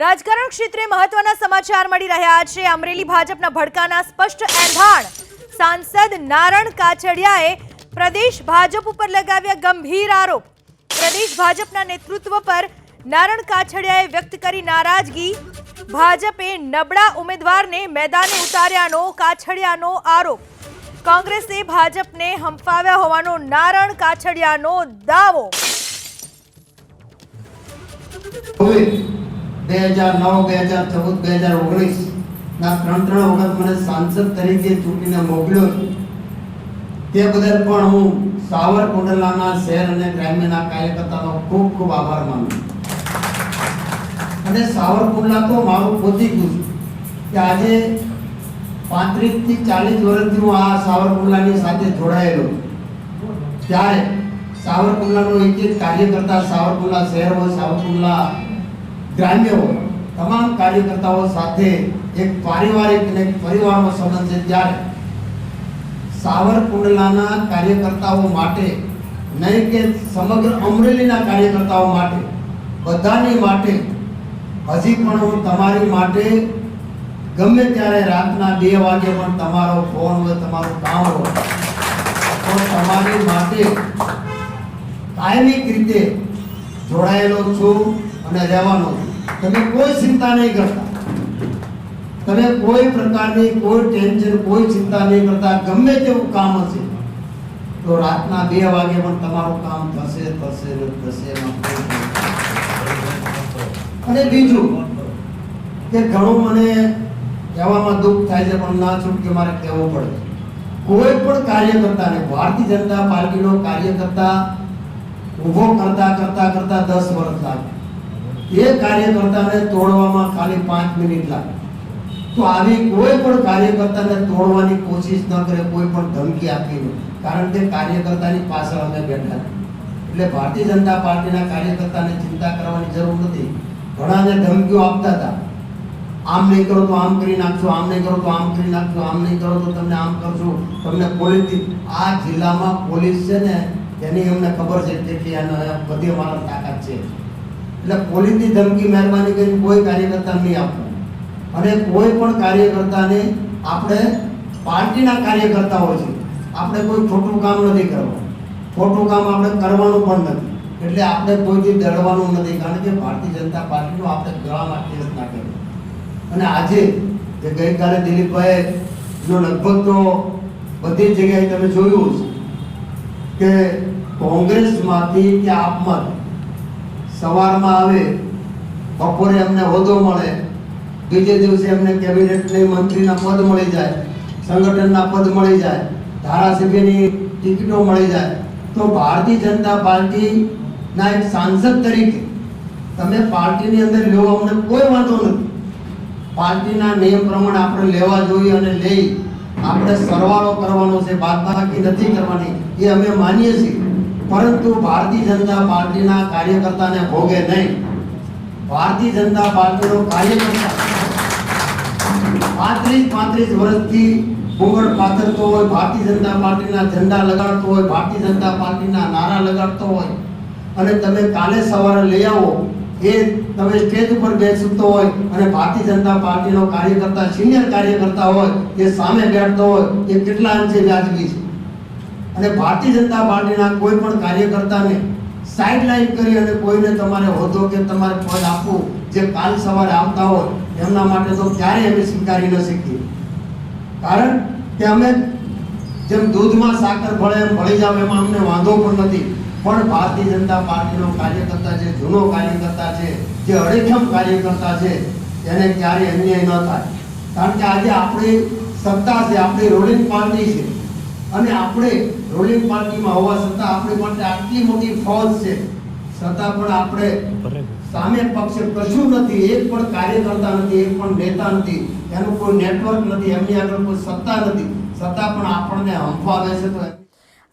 રાજકારણ ક્ષેત્રે મહત્વના સમાચાર મળી રહ્યા છે. અમરેલી ભાજપના ભડકાના સ્પષ્ટ એંધાણ. સાંસદ નારણ કાછડિયાએ પ્રદેશ ભાજપ ઉપર લગાવ્યા ગંભીર આરોપ. પ્રદેશ ભાજપના નેતૃત્વ પર નારણ કાછડિયાએ વ્યક્ત કરી નારાજગી. ભાજપે નબળા ઉમેદવારને મેદાને ઉતાર્યાનો, કાછડિયાનો આરોપ. કોંગ્રેસે ભાજપને હંફાવ્યા હોવાનો નારણ કાછડિયાનો દાવો. બે હજાર નવ, બે હજાર ચૌદ, બે હજાર ઓગણીસ ના ત્રણ ત્રણ વખત મને સાંસદ તરીકે ચૂંટીને મોકલ્યો. તે બદલ પણ હું સાવરકુંડલાના શહેર અને ગ્રામ્યના કાર્યકર્તાનો ખૂબ ખૂબ આભાર માનું. અને સાવરકુંડલા તો મારું પોતીકું કે આજે પાંત્રીસથી ચાલીસ વર્ષથી હું આ સાવરકુંડલાની સાથે જોડાયેલો. ત્યારે સાવરકુંડલાનો એક કાર્યકર્તા સાવરકુંડલા શહેર હોય, સાવરકુંડલા ગ્રામ્ય તમામ કાર્યકર્તાઓ સાથે એક પારિવારિક અને પરિવારનો સંબંધ છે ત્યારે સાવરકુંડલાના કાર્યકર્તાઓ માટે નહીં કે સમગ્ર અમરેલીના કાર્યકર્તાઓ માટે, બધાની માટે, હજી પણ હું તમારી માટે ગમે ત્યારે રાતના બે વાગે પણ તમારો ફોન હોય, તમારું કામ હોય, તો તમારી માટે કાયમિક રીતે જોડાયેલો છું અને રહેવાનો છું. તમે કોઈ ચિંતા નહીં કરતા. તમે કોઈ પ્રકારની કોઈ ટેન્શન કોઈ ચિંતા નહીં કરતા. ગમે તેવું કામ હશે, તો રાતના બે વાગે પણ તમારું કામ થશે થશે થશે અને બીજું કે ઘણું મને કહેવામાં દુઃખ થાય છે, પણ ના છૂટકે મારે કહેવું પડે. કોઈ પણ કાર્યકર્તાને ભારતીય જનતા પાર્ટીનો કાર્યકર્તા ઊભો કરતા કરતા કરતા દસ વર્ષ લાગે. એ કાર્યકર્તાને તોડવામાં ખાલી પાંચ મિનિટ લાગે. તો આવી કોઈ પણ કાર્યકર્તાને તોડવાની કોશિશ ન કરે, કોઈ પણ ધમકી આપીને કારણ કે કાર્યકર્તાની પાછળ અમે બેઠા એટલે ભારતીય જનતા પાર્ટીના કાર્યકર્તાને ચિંતા કરવાની જરૂર નથી. ઘણાને ધમકીઓ આપતા હતા. આમ નહીં કરો તો આમ કરી નાખશો આમ નહીં કરો તો આમ કરી નાખશું આમ નહીં કરો તો તમને આમ કરશું તમને પોલીસ આ જિલ્લામાં પોલીસ છે ને, એની અમને ખબર છે કે બધી અમારા તાકાત છે. એટલે પોલીસની ધમકી મહેરબાની કરીને કોઈ કાર્યકર્તા નહીં આપવું અને કોઈ પણ કાર્યકર્તાને આપણે પાર્ટીના કાર્યકર્તાઓ છે, આપણે કોઈ ખોટું કામ નથી કરવાનું. ખોટું કામ આપણે કરવાનું પણ નથી. એટલે આપણે કોઈથી ડરવાનું નથી, કારણ કે ભારતીય જનતા પાર્ટીનો આપણે ગળામાં ના કર્યો અને આજે જે ગઈકાલે દિલીપભાઈ જો લગભગ તો બધી જગ્યાએ તમે જોયું છે કે કોંગ્રેસમાંથી કે આપમાંથી સવારમાં આવે, બપોરે એમને હોદ્દો મળે, બીજે દિવસે એમને કેબિનેટની મંત્રીના પદ મળી જાય, સંગઠનના પદ મળી જાય, ધારાસભ્યની ટિકિટો મળી જાય. તો ભારતીય જનતા પાર્ટીના એક સાંસદ તરીકે તમે પાર્ટીની અંદર લેવો અમને કોઈ વાંધો નથી. પાર્ટીના નિયમ પ્રમાણે આપણે લેવા જોઈએ અને લઈ, આપણે સરવાળો કરવાનો છે, બાદબાકી નથી કરવાની, એ અમે માનીએ છીએ. પરંતુ ભારતીય જનતા પાર્ટીના કાર્યકર્તાને ભોગે નહીં. ભારતીય જનતા પાર્ટીનો કાર્યકર્તા પાંત્રીસ પાંત્રીસ વર્ષથી ભૂંગળ પાથરતો હોય, ભારતીય જનતા પાર્ટીના ઝંડા લગાડતો હોય, ભારતીય જનતા પાર્ટીના નારા લગાડતો હોય અને તમે કાલે સવારે લઈ આવો, એ તમે સ્ટેજ ઉપર બેસતો હોય અને ભારતીય જનતા પાર્ટીનો કાર્યકર્તા, સિનિયર કાર્યકર્તા હોય, એ સામે બેઠતો હોય, એ કેટલા અંશે વ્યાજબી છે? અને ભારતીય જનતા પાર્ટીના કોઈ પણ કાર્યકર્તાને સાઇડલાઇન કરી અને કોઈને તમારે હોદ્દો કે તમારે પદ આપવું, જે કાલ સવારે આવતા હોય, એમના માટે તો ક્યારેય અમે સ્વીકારી ન શકીએ. કારણ કે અમે જેમ દૂધમાં સાકર ભળે એમ ભળી જાવ, એમાં અમને વાંધો પણ નથી. પણ ભારતીય જનતા પાર્ટીનો કાર્યકર્તા છે, જૂનો કાર્યકર્તા છે, જે અડીખમ કાર્યકર્તા છે, એને ક્યારેય અન્યાય ન થાય. કારણ કે આજે આપણી સત્તા છે, આપણી રૂલિંગ પાર્ટી છે. અને આપણે રૂલિંગ પાર્ટીમાં હોવા છતાં આપણી માટે આટલી મોટી ફોજ છે. છતાં પણ આપણે સામે પક્ષે કશું નથી, એક પણ કાર્યકર્તા નથી, એક પણ નેતા નથી, એનું કોઈ નેટવર્ક નથી, એમની આગળ કોઈ સત્તા નથી. છતાં પણ આપણને હંફાવે છે તો